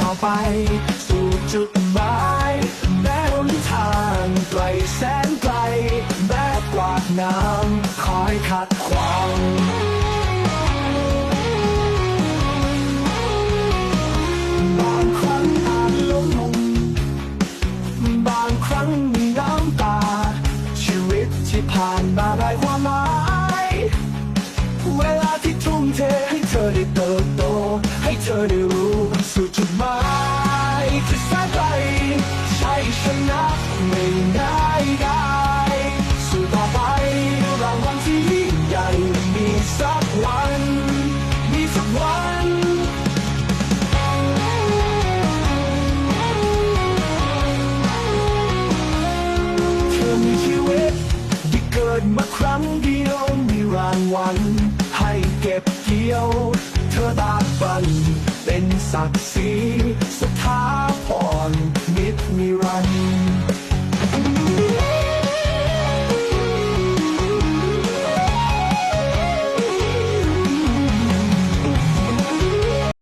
ต่อไป สู่จุดหมายแม้หนทางไกลแสนไกลแม้กวาดน้ำคอยขัดขวางบางครั้งอาจล้มลงบางครั้งมีน้ำตา ชีวิตที่ผ่านมาได้ความหมายเวลาที่ทุ่มเทให้เธอได้เติบโตให้เธอได้ ยิ่ด้ได้สู่ต่อไปวางสิ้งใหญ่มีสักวัน มีสักวันแค่มีชีวิตที่เกิดมาครั้งเดียวมีรางวัลให้เก็บเกี่ยว เธอตาบัน เป็นศักดิ์ศรีสถาพรมิตรมิรัน